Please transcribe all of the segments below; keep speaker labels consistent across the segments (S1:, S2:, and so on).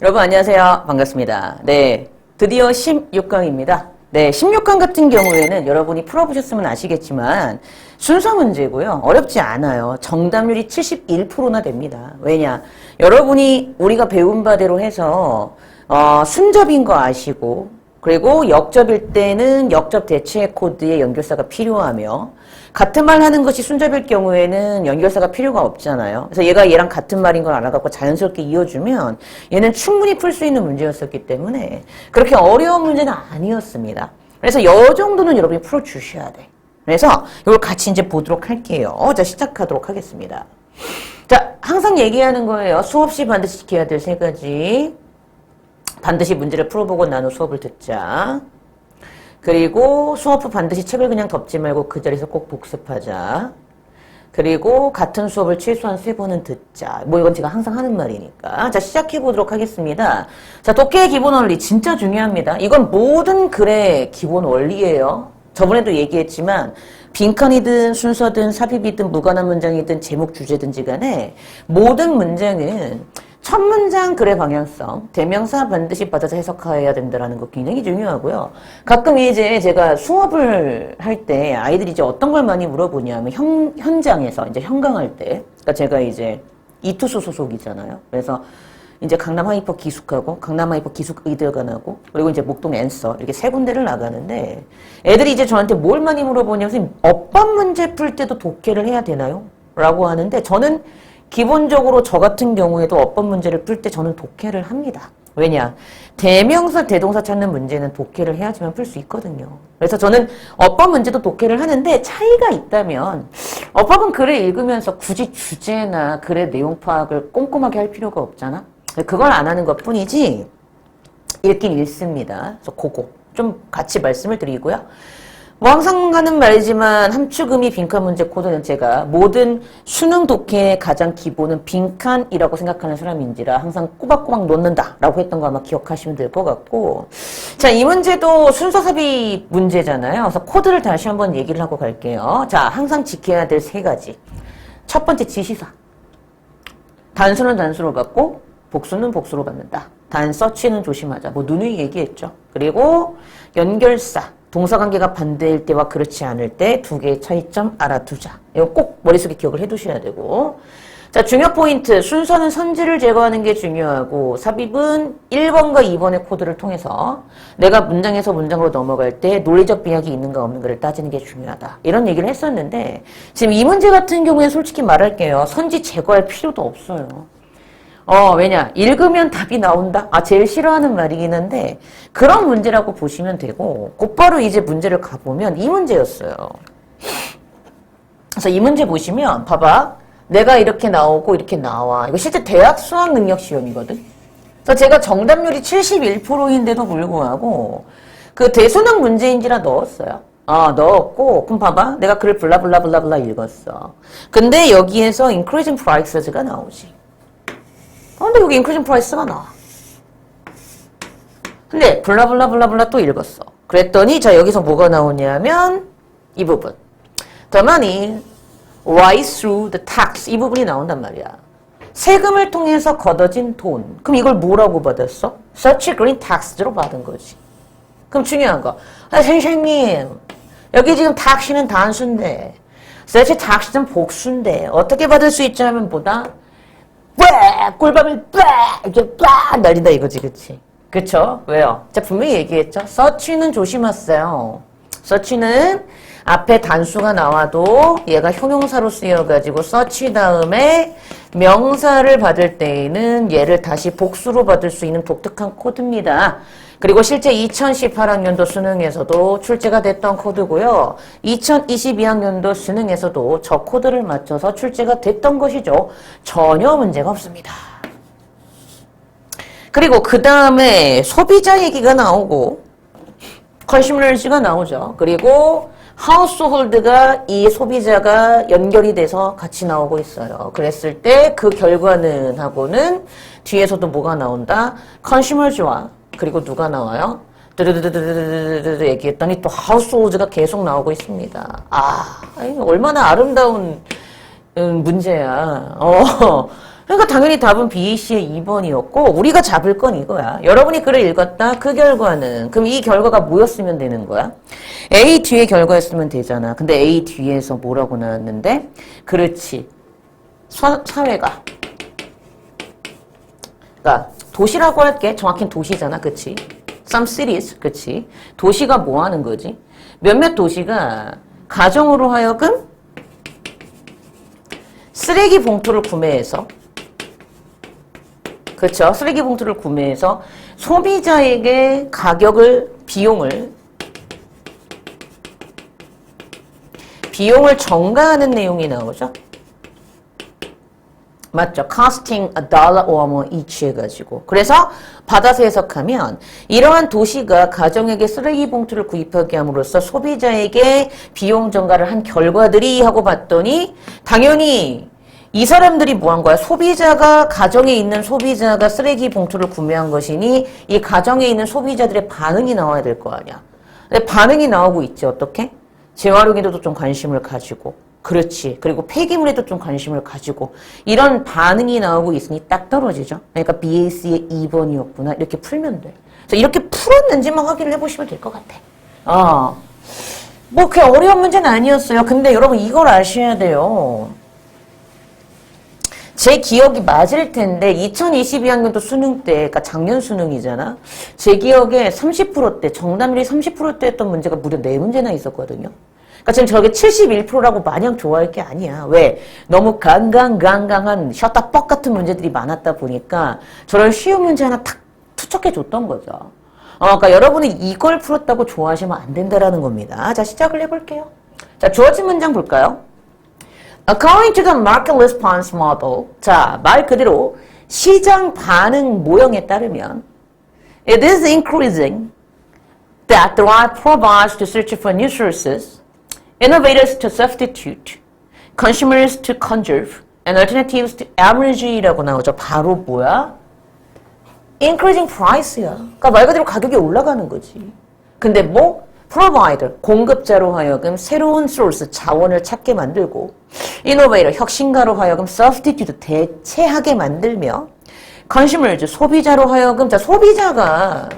S1: 여러분 안녕하세요. 반갑습니다. 네. 드디어 16강입니다. 네, 16강 같은 경우에는 여러분이 풀어보셨으면 아시겠지만 순서 문제고요. 어렵지 않아요. 정답률이 71%나 됩니다. 왜냐? 여러분이 우리가 배운 바대로 해서 어, 순접인 거 아시고 그리고 역접일 때는 역접 대체 코드의 연결사가 필요하며 같은 말 하는 것이 순접일 경우에는 연결사가 필요가 없잖아요. 그래서 얘가 얘랑 같은 말인 걸 알아갖고 자연스럽게 이어주면 얘는 충분히 풀 수 있는 문제였었기 때문에 그렇게 어려운 문제는 아니었습니다. 그래서 요 정도는 여러분이 풀어주셔야 돼. 그래서 이걸 같이 이제 보도록 할게요. 자, 시작하도록 하겠습니다. 자, 항상 얘기하는 거예요. 수업 시 반드시 지켜야 될 세 가지. 반드시 문제를 풀어보고 나눠 수업을 듣자. 그리고 수업 후 반드시 책을 그냥 덮지 말고 그 자리에서 꼭 복습하자. 그리고 같은 수업을 최소한 세 번은 듣자. 뭐 이건 제가 항상 하는 말이니까. 자, 시작해 보도록 하겠습니다. 자, 독해의 기본 원리 진짜 중요합니다. 이건 모든 글의 기본 원리예요. 저번에도 얘기했지만 빈칸이든 순서든 삽입이든 무관한 문장이든 제목 주제든지 간에 모든 문장은 첫 문장 글의 방향성, 대명사 반드시 받아서 해석해야 된다는 거 굉장히 중요하고요. 가끔 이제 제가 수업을 할 때 아이들이 이제 어떤 걸 많이 물어보냐면 현, 현장에서 이제 현강할 때, 그러니까 제가 이제 이투수 소속이잖아요. 그래서 이제 강남 하이퍼 기숙하고 강남 하이퍼 기숙 의대관하고 그리고 이제 목동 앤서 이렇게 세 군데를 나가는데 애들이 이제 저한테 뭘 많이 물어보냐면 선생님 업법 문제 풀 때도 독해를 해야 되나요? 라고 하는데 저는 기본적으로 저 같은 경우에도 어법 문제를 풀 때 저는 독해를 합니다. 왜냐? 대명사, 대동사 찾는 문제는 독해를 해야지만 풀 수 있거든요. 그래서 저는 어법 문제도 독해를 하는데 차이가 있다면 어법은 글을 읽으면서 굳이 주제나 글의 내용 파악을 꼼꼼하게 할 필요가 없잖아? 그걸 안 하는 것 뿐이지 읽긴 읽습니다. 그래서 그거 좀 같이 말씀을 드리고요. 뭐 항상 하는 말이지만 함축음이 빈칸 문제 코드는 제가 모든 수능 독해의 가장 기본은 빈칸이라고 생각하는 사람인지라 항상 꼬박꼬박 놓는다라고 했던 거 아마 기억하시면 될 것 같고 자 이 문제도 순서 삽입 문제잖아요. 그래서 코드를 다시 한번 얘기를 하고 갈게요. 자 항상 지켜야 될 세 가지 첫 번째 지시사 단수는 단수로 받고 복수는 복수로 받는다. 단 서치는 조심하자. 뭐 누누이 얘기했죠. 그리고 연결사 동사관계가 반대일 때와 그렇지 않을 때 두 개의 차이점 알아두자. 이거 꼭 머릿속에 기억을 해두셔야 되고. 자, 중요 포인트. 순서는 선지를 제거하는 게 중요하고, 삽입은 1번과 2번의 코드를 통해서 내가 문장에서 문장으로 넘어갈 때 논리적 비약이 있는가 없는가를 따지는 게 중요하다. 이런 얘기를 했었는데, 지금 이 문제 같은 경우에 솔직히 말할게요. 선지 제거할 필요도 없어요. 어, 왜냐. 읽으면 답이 나온다? 아, 제일 싫어하는 말이긴 한데, 그런 문제라고 보시면 되고, 곧바로 이제 문제를 가보면 이 문제였어요. 그래서 이 문제 보시면, 봐봐. 내가 이렇게 나오고 이렇게 나와. 이거 실제 대학 수학 능력 시험이거든? 그래서 제가 정답률이 71%인데도 불구하고, 그 대수능 문제인지라 넣었어요. 아, 넣었고, 그럼 봐봐. 내가 글을 블라블라블라블라 읽었어. 근데 여기에서 increasing prices가 나오지. 아, 근데 여기 인클루전 프라이스가 나와. 근데 블라블라블라블라 또 읽었어. 그랬더니 자 여기서 뭐가 나오냐면 이 부분. The money rise through the tax 이 부분이 나온단 말이야. 세금을 통해서 걷어진 돈. 그럼 이걸 뭐라고 받았어? Such green tax로 받은 거지. 그럼 중요한 거. 아, 선생님 여기 지금 tax는 단수인데 such tax는 복수인데 어떻게 받을 수 있지 하면 보다 빠! 꿀밤을 빠! 이렇게 빠! 날린다 이거지, 그치? 그쵸? 왜요? 자, 분명히 얘기했죠? 서치는 조심하세요. 서치는 앞에 단수가 나와도 얘가 형용사로 쓰여가지고 서치 다음에 명사를 받을 때에는 얘를 다시 복수로 받을 수 있는 독특한 코드입니다. 그리고 실제 2018학년도 수능에서도 출제가 됐던 코드고요. 2022학년도 수능에서도 저 코드를 맞춰서 출제가 됐던 것이죠. 전혀 문제가 없습니다. 그리고 그 다음에 소비자 얘기가 나오고 컨슈머리즈가 나오죠. 그리고 하우스홀드가 이 소비자가 연결이 돼서 같이 나오고 있어요. 그랬을 때 그 결과는 하고는 뒤에서도 뭐가 나온다? 컨슈머즈와 그리고 누가 나와요? 드르드드드드드드 얘기했더니 또 하우스홀드가 계속 나오고 있습니다. 아, 얼마나 아름다운 문제야. 어. 그러니까 당연히 답은 BAC의 2번이었고 우리가 잡을 건 이거야. 여러분이 글을 읽었다. 그 결과는 그럼 이 결과가 뭐였으면 되는 거야? A 뒤에 결과였으면 되잖아. 근데 A 뒤에서 뭐라고 나왔는데? 그렇지. 사, 사회가 그러니까 도시라고 할게. 정확히는 도시잖아. 그치? Some cities. 그치? 도시가 뭐 하는 거지? 몇몇 도시가 가정으로 하여금 쓰레기 봉투를 구매해서 그렇죠. 쓰레기 봉투를 구매해서 소비자에게 가격을 비용을 비용을 전가하는 내용이 나오죠. 맞죠. costing a dollar or more each 해가지고. 그래서 받아서 해석하면 이러한 도시가 가정에게 쓰레기 봉투를 구입하게 함으로써 소비자에게 비용 전가를 한 결과들이 하고 봤더니 당연히 이 사람들이 뭐 한 거야? 소비자가 가정에 있는 소비자가 쓰레기 봉투를 구매한 것이니 이 가정에 있는 소비자들의 반응이 나와야 될 거 아니야. 근데 반응이 나오고 있지 어떻게? 재활용에도 좀 관심을 가지고 그렇지. 그리고 폐기물에도 좀 관심을 가지고 이런 반응이 나오고 있으니 딱 떨어지죠. 그러니까 BAC의 2번이었구나. 이렇게 풀면 돼. 그래서 이렇게 풀었는지만 확인을 해보시면 될 것 같아. 어. 뭐 그게 어려운 문제는 아니었어요. 근데 여러분 이걸 아셔야 돼요. 제 기억이 맞을 텐데 2022학년도 수능 때, 그러니까 작년 수능이잖아. 제 기억에 30%대, 정답률이 30%대였던 문제가 무려 4문제나 있었거든요. 그러니까 지금 저게 71%라고 마냥 좋아할 게 아니야. 왜? 너무 강강강강한 셔터 뻑 같은 문제들이 많았다 보니까 저런 쉬운 문제 하나 탁 투척해 줬던 거죠. 어, 그러니까 여러분이 이걸 풀었다고 좋아하시면 안 된다라는 겁니다. 자, 시작을 해볼게요. 자, 주어진 문장 볼까요? According to the market response model, 자, 말 그대로 시장 반응 모형에 따르면 it is increasing that the right provides to search for new sources, innovators to substitute, consumers to conserve, and alternatives to emerge라고 나오죠. 바로 뭐야? increasing price야. 그러니까 말 그대로 가격이 올라가는 거지. 근데 뭐? provider, 공급자로 하여금 새로운 source, 자원을 찾게 만들고 innovator, 혁신가로 하여금 substitute, 대체하게 만들며 consumers, 소비자로 하여금 자, 소비자가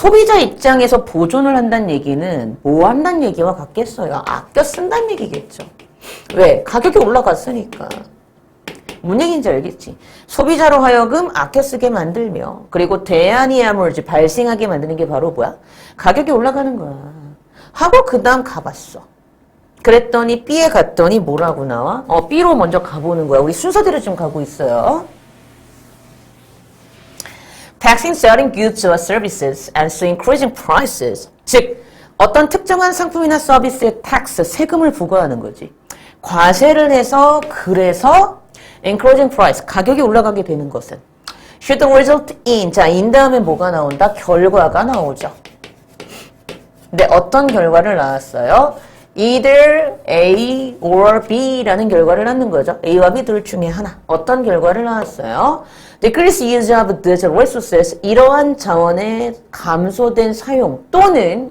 S1: 소비자 입장에서 보존을 한다는 얘기는 뭐 한다는 얘기와 같겠어요? 아껴 쓴다는 얘기겠죠. 왜? 가격이 올라갔으니까. 뭔 얘기인지 알겠지? 소비자로 하여금 아껴 쓰게 만들며 그리고 대안이 야물지 발생하게 만드는 게 바로 뭐야? 가격이 올라가는 거야. 하고 그 다음 가봤어. 그랬더니 B에 갔더니 뭐라고 나와? 어, B로 먼저 가보는 거야. 우리 순서대로 지금 가고 있어요. Taxing certain goods or services and so increasing prices. 즉, 어떤 특정한 상품이나 서비스에 tax, 세금을 부과하는 거지. 과세를 해서 그래서 increasing price, 가격이 올라가게 되는 것은 should result in, 자, in 다음에 뭐가 나온다? 결과가 나오죠. 근데 어떤 결과를 낳았어요? either A or B라는 결과를 낳는 거죠. A와 B 둘 중에 하나. 어떤 결과를 낳았어요? Decrease use of these resources 이러한 자원의 감소된 사용 또는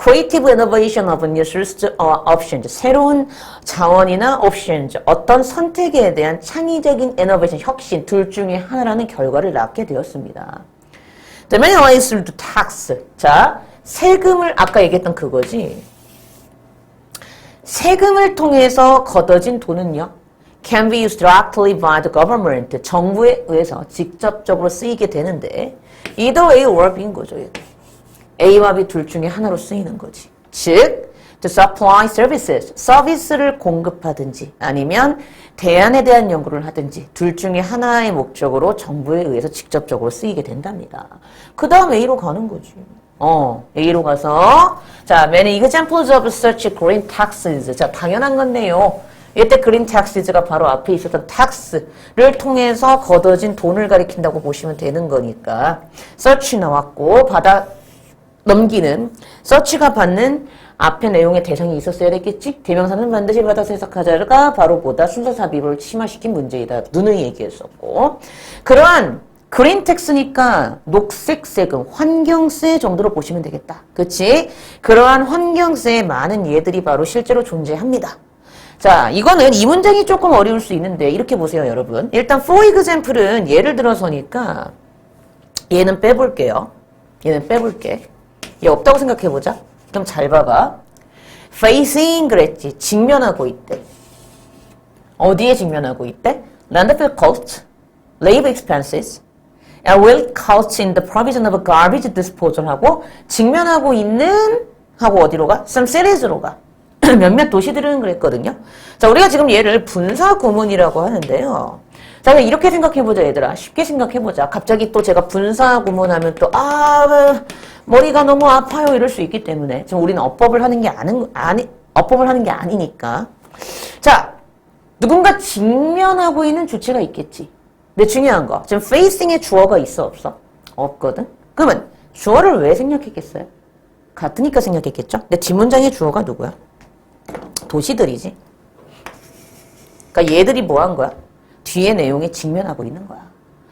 S1: creative innovation of new sources or options 새로운 자원이나 options 어떤 선택에 대한 창의적인 innovation 혁신 둘 중에 하나라는 결과를 낳게 되었습니다. The main ways to tax 자 세금을 아까 얘기했던 그거지. 세금을 통해서 걷어진 돈은요. Can be used directly by the government. 정부에 의해서 직접적으로 쓰이게 되는데 either A or B인 거죠. A와 B 둘 중에 하나로 쓰이는 거지. 즉, to supply services, 서비스를 공급하든지 아니면 대안에 대한 연구를 하든지 둘 중에 하나의 목적으로 정부에 의해서 직접적으로 쓰이게 된답니다. 그 다음 A로 가는 거지. 어, A로 가서 자, many examples of such green taxes. 자, 당연한 건데요. 이때 그린 taxes가 바로 앞에 있었던 tax를 통해서 걷어진 돈을 가리킨다고 보시면 되는 거니까 search 나왔고 받아 넘기는 search가 받는 앞에 내용의 대상이 있었어야 됐겠지? 대명사는 반드시 받아서 해석하자가 바로 보다 순서 삽입을 심화시킨 문제이다. 누누이 얘기했었고 그러한 그린 텍스니까 녹색 세금, 환경세 정도로 보시면 되겠다. 그치? 그러한 환경세의 많은 예들이 바로 실제로 존재합니다. 자, 이거는 이 문장이 조금 어려울 수 있는데 이렇게 보세요, 여러분. 일단 for example은 예를 들어서니까 얘는 빼볼게요. 얘는 빼볼게. 얘 없다고 생각해보자. 그럼 잘 봐봐. facing 그랬지. 직면하고 있대. 어디에 직면하고 있대? landfill cost, labor expenses, and will cost in the provision of garbage disposal 하고 직면하고 있는 하고 어디로 가? some cities로 가. 몇몇 도시들은 그랬거든요. 자, 우리가 지금 얘를 분사 구문이라고 하는데요. 자, 이렇게 생각해보자, 얘들아. 쉽게 생각해보자. 갑자기 또 제가 분사 구문하면 또, 아, 뭐, 머리가 너무 아파요. 이럴 수 있기 때문에. 지금 우리는 어법을 하는 게 아니, 아니, 어법을 하는 게 아니니까. 자, 누군가 직면하고 있는 주체가 있겠지. 근데 중요한 거. 지금 facing에 주어가 있어, 없어? 없거든? 그러면 주어를 왜 생략했겠어요? 같으니까 생략했겠죠? 근데 뒷문장의 주어가 누구야? 도시들이지. 그러니까 얘들이 뭐 한 거야? 뒤에 내용에 직면하고 있는 거야.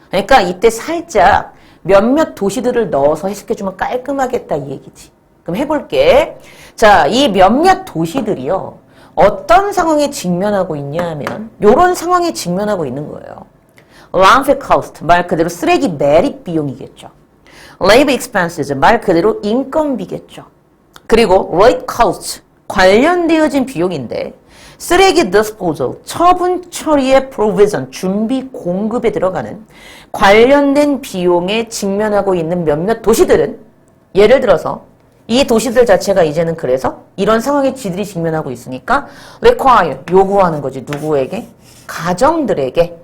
S1: 그러니까 이때 살짝 몇몇 도시들을 넣어서 해석해주면 깔끔하겠다 이 얘기지. 그럼 해볼게. 자, 이 몇몇 도시들이요. 어떤 상황에 직면하고 있냐 하면 요런 상황에 직면하고 있는 거예요. landfill cost 말 그대로 쓰레기 매립 비용이겠죠. labor expenses 말 그대로 인건비겠죠. 그리고 rate cost 관련되어진 비용인데 쓰레기 disposal 처분 처리의 provision 준비 공급에 들어가는 관련된 비용에 직면하고 있는 몇몇 도시들은 예를 들어서 이 도시들 자체가 이제는 그래서 이런 상황에 지들이 직면하고 있으니까 require 요구하는 거지 누구에게 가정들에게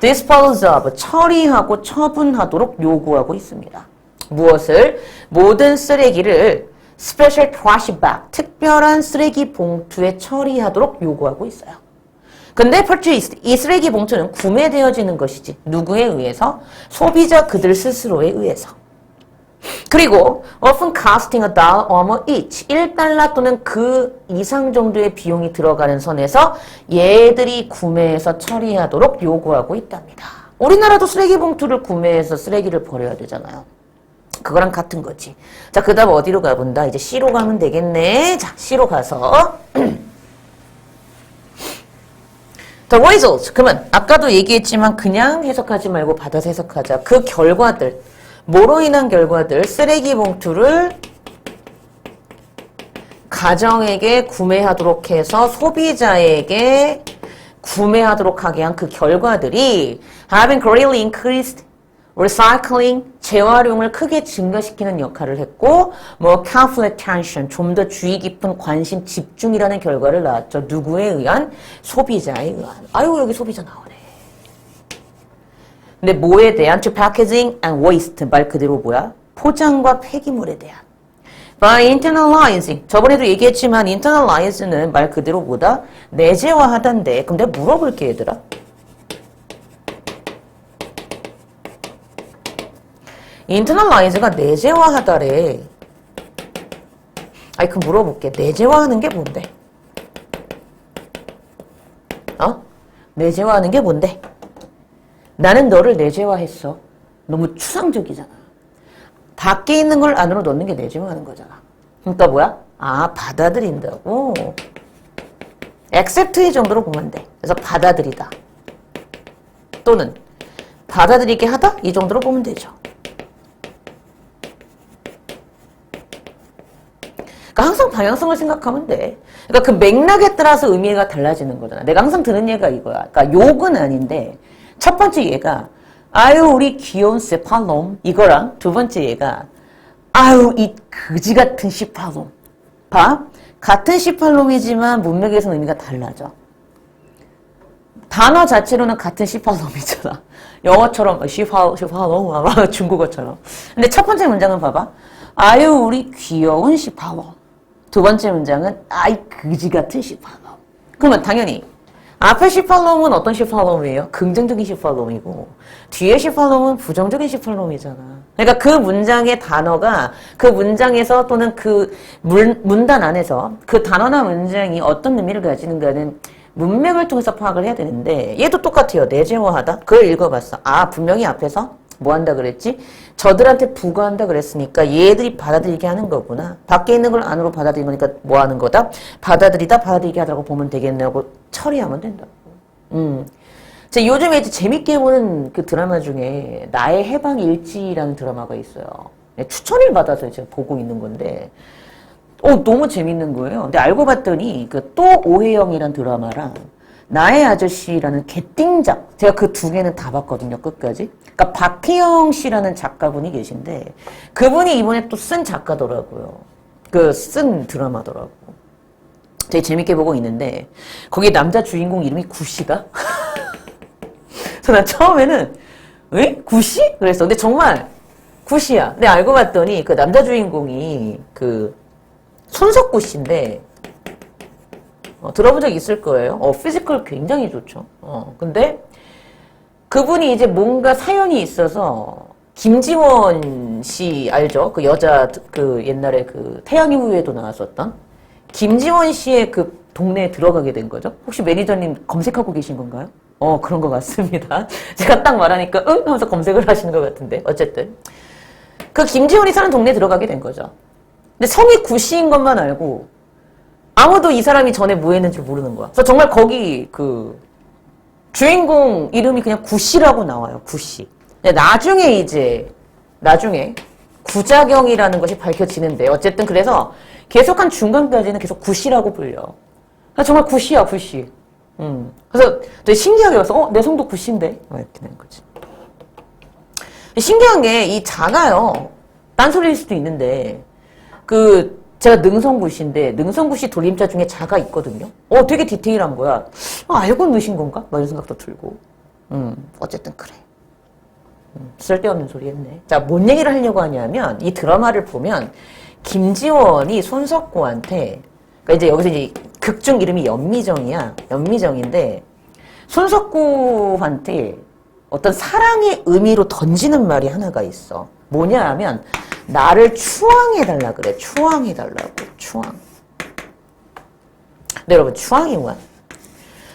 S1: dispose of 처리하고 처분하도록 요구하고 있습니다. 무엇을 모든 쓰레기를 스페셜 트래시 박 특별한 쓰레기 봉투에 처리하도록 요구하고 있어요. 근데 purchased 이 쓰레기 봉투는 구매되어지는 것이지 누구에 의해서 소비자 그들 스스로에 의해서 그리고 often costing a dollar or more each 1달러 또는 그 이상 정도의 비용이 들어가는 선에서 얘들이 구매해서 처리하도록 요구하고 있답니다. 우리나라도 쓰레기 봉투를 구매해서 쓰레기를 버려야 되잖아요. 그거랑 같은 거지. 자, 그 다음 어디로 가본다? 이제 C로 가면 되겠네. 자, C로 가서. The result. 그러면 아까도 얘기했지만 그냥 해석하지 말고 받아서 해석하자. 그 결과들. 뭐로 인한 결과들? 쓰레기 봉투를 가정에게 구매하도록 해서 소비자에게 구매하도록 하게 한 그 결과들이 having greatly increased recycling, 재활용을 크게 증가시키는 역할을 했고 뭐 careful attention, 좀 더 주의 깊은 관심, 집중이라는 결과를 낳았죠. 누구에 의한? 소비자에 의한. 아유 여기 소비자 나오네. 근데 뭐에 대한? to packaging and waste 말 그대로 뭐야? 포장과 폐기물에 대한. by internalizing 저번에도 얘기했지만 internalize는 말 그대로 뭐다? 내재화하단데 그럼 내가 물어볼게 얘들아. 인터널라이즈가 내재화하다래. 아이, 그 물어볼게. 내재화하는 게 뭔데? 어? 내재화하는 게 뭔데? 나는 너를 내재화했어. 너무 추상적이잖아. 밖에 있는 걸 안으로 넣는 게 내재화하는 거잖아. 그러니까 뭐야? 아, 받아들인다고? accept의 정도로 보면 돼. 그래서 받아들이다. 또는 받아들이게 하다? 이 정도로 보면 되죠. 그러니까 항상 방향성을 생각하면 돼. 그러니까 그 맥락에 따라서 의미가 달라지는 거잖아. 내가 항상 드는 얘가 이거야. 그러니까 욕은 아닌데 첫 번째 얘가 아유 우리 귀여운 세팔롬 이거랑 두 번째 얘가 아유 이 그지 같은 시팔롬. 봐. 같은 시팔롬이지만 문맥에서 의미가 달라져. 단어 자체로는 같은 시팔롬이잖아. 영어처럼 시팔 시팔롬 아마 중국어처럼. 근데 첫 번째 문장은 봐봐. 아유 우리 귀여운 시팔롬. 두 번째 문장은 아이 그지 같은 시팔롬. 그러면 당연히 앞에 시팔롬은 어떤 시팔롬이에요? 긍정적인 시팔롬이고 뒤에 시팔롬은 부정적인 시팔롬이잖아. 그러니까 그 문장의 단어가 그 문장에서 또는 그 문, 문단 안에서 그 단어나 문장이 어떤 의미를 가지는가는 문맥을 통해서 파악을 해야 되는데 얘도 똑같아요. 내재화하다. 그걸 읽어봤어. 아 분명히 앞에서 뭐 한다 그랬지? 저들한테 부과한다 그랬으니까 얘들이 받아들이게 하는 거구나. 밖에 있는 걸 안으로 받아들인 거니까 뭐 하는 거다? 받아들이다 받아들이게 하라고 보면 되겠네하고 처리하면 된다고. 음. 자, 요즘에 이제 재밌게 보는 그 드라마 중에 나의 해방 일지라는 드라마가 있어요. 네, 추천을 받아서 제가 보고 있는 건데, 어, 너무 재밌는 거예요. 근데 알고 봤더니 그 또 오해영이란 드라마랑 나의 아저씨라는 개띵작 제가 그 두 개는 다 봤거든요 끝까지. 그러니까 박혜영 씨라는 작가분이 계신데 그분이 이번에 또 쓴 작가더라고요. 그 쓴 드라마더라고. 되게 재밌게 보고 있는데 거기 남자 주인공 이름이 구씨가. 그래서 난 처음에는 에? 구씨? 그랬어. 근데 정말 구씨야. 근데 알고 봤더니 그 남자 주인공이 그 손석구 씨인데 어, 들어본 적 있을 거예요. 어, 피지컬 굉장히 좋죠. 어, 근데 그분이 이제 뭔가 사연이 있어서 김지원 씨 알죠? 그 여자 그 옛날에 그 태양의 후예도 나왔었던 김지원 씨의 그 동네에 들어가게 된 거죠. 혹시 매니저님 검색하고 계신 건가요? 어, 그런 것 같습니다. 제가 딱 말하니까 응 하면서 검색을 하시는 것 같은데 어쨌든 그 김지원이 사는 동네에 들어가게 된 거죠. 근데 성이 구씨인 것만 알고 아무도 이 사람이 전에 뭐 했는지 모르는 거야. 그래서 정말 거기 그 주인공 이름이 그냥 구씨라고 나와요. 구씨. 나중에 이제 나중에 구자경이라는 것이 밝혀지는데 어쨌든 그래서 계속 한 중간까지는 계속 구씨라고 불려. 정말 구씨야 구씨. 음. 그래서 되게 신기하게 와서 어, 내 성도 구씨인데 막 이렇게 되는 거지. 신기한 게이 작아요. 딴소리일 수도 있는데 그 제가 능성구씨인데 능성구씨 돌림자 중에 자가 있거든요. 어 되게 디테일한 거야. 아, 알고 넣으신 건가? 막 이런 생각도 들고. 음 어쨌든 그래. 음, 쓸데없는 소리 했네. 자, 뭔 얘기를 하려고 하냐면 이 드라마를 보면 김지원이 손석구한테 그러니까 이제 여기서 이제 극중 이름이 연미정이야. 연미정인데 손석구한테 어떤 사랑의 의미로 던지는 말이 하나가 있어. 뭐냐 하면 나를 추앙해달라 그래. 추앙해달라고. 추앙. 네, 여러분 추앙이 뭐야?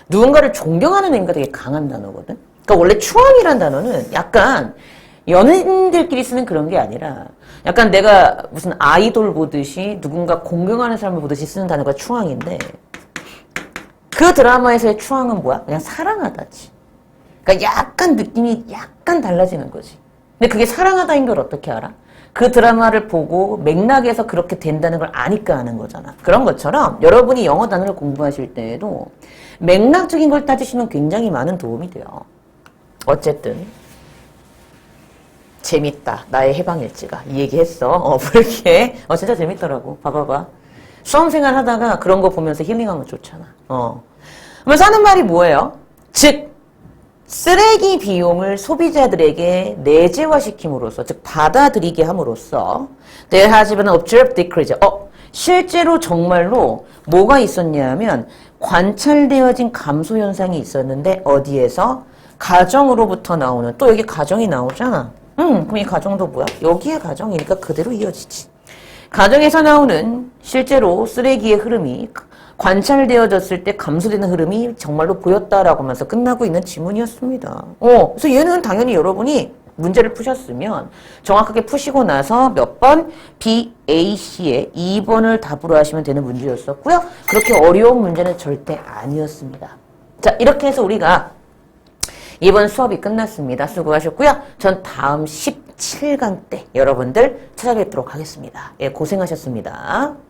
S1: 누군가를 존경하는 의미가 되게 강한 단어거든. 그러니까 원래 추앙이란 단어는 약간 연인들끼리 쓰는 그런 게 아니라 약간 내가 무슨 아이돌 보듯이 누군가 공경하는 사람을 보듯이 쓰는 단어가 추앙인데 그 드라마에서의 추앙은 뭐야? 그냥 사랑하다지. 그러니까 약간 느낌이 약간 달라지는 거지. 근데 그게 사랑하다인 걸 어떻게 알아? 그 드라마를 보고 맥락에서 그렇게 된다는 걸 아니까 하는 거잖아. 그런 것처럼 여러분이 영어 단어를 공부하실 때에도 맥락적인 걸 따지시면 굉장히 많은 도움이 돼요. 어쨌든 재밌다. 나의 해방일지가 이 얘기했어. 어, 그렇게 어 진짜 재밌더라고. 봐봐봐. 수험생활 하다가 그런 거 보면서 힐링하면 좋잖아. 어. 그러면서 하는 말이 뭐예요? 즉 쓰레기 비용을 소비자들에게 내재화시킴으로써, 즉 받아들이게 함으로써 there has been observed decrease. 어, 실제로 정말로 뭐가 있었냐면 관찰되어진 감소 현상이 있었는데 어디에서 가정으로부터 나오는 또 여기 가정이 나오잖아. 음, 그럼 이 가정도 뭐야? 여기에 가정이니까 그대로 이어지지. 가정에서 나오는 실제로 쓰레기의 흐름이 관찰되어졌을 때 감소되는 흐름이 정말로 보였다라고 하면서 끝나고 있는 지문이었습니다. 어, 그래서 얘는 당연히 여러분이 문제를 푸셨으면 정확하게 푸시고 나서 몇 번 B, A, C에 2번을 답으로 하시면 되는 문제였었고요. 그렇게 어려운 문제는 절대 아니었습니다. 자, 이렇게 해서 우리가 이번 수업이 끝났습니다. 수고하셨고요. 전 다음 17강 때 여러분들 찾아뵙도록 하겠습니다. 예, 고생하셨습니다.